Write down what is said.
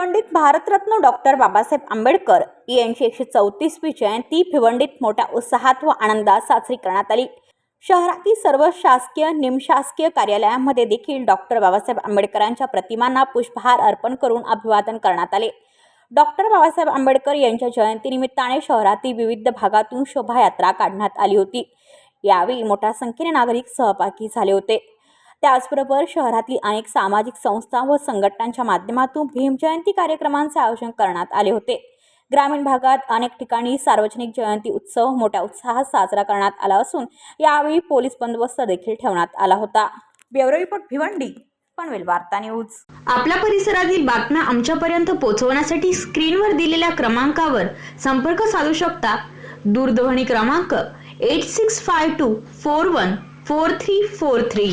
भिवंडीत Bharat Ratna doctor Babasaheb Ambedkar यांची एकशे चौतीसवी जयंती भिवंडीत मोठ्या उत्साहात व आनंदात साजरी करण्यात आली. शहरातील सर्व शासकीय निमशासकीय कार्यालयांमध्ये देखील डॉक्टर बाबासाहेब आंबेडकरांच्या प्रतिमांना पुष्पहार अर्पण करून अभिवादन करण्यात आले. डॉक्टर बाबासाहेब आंबेडकर यांच्या जयंतीनिमित्ताने शहरातील विविध भागातून शोभायात्रा काढण्यात आली होती. यावेळी मोठ्या संख्येने नागरिक सहभागी झाले होते. त्याचबरोबर शहरातील अनेक सामाजिक संस्था व संघटनांच्या माध्यमातून भीमजयंती कार्यक्रमांचे आयोजन करण्यात आले होते. ग्रामीण भागात अनेक ठिकाणी सार्वजनिक जयंती उत्सव मोठ्या उत्साहात साजरा करण्यात आला असून यावेळी पोलीस बंदोबस्त देखील ठेवण्यात आला होता. ब्युरो रिपोर्ट भिवंडी पनवेल वार्ता न्यूज. आपल्या परिसरातील बातम्या आमच्यापर्यंत पोहोचवण्यासाठी स्क्रीनवर दिलेल्या क्रमांकावर संपर्क साधू शकता. दूरध्वनी क्रमांक eight six five two four one four three four three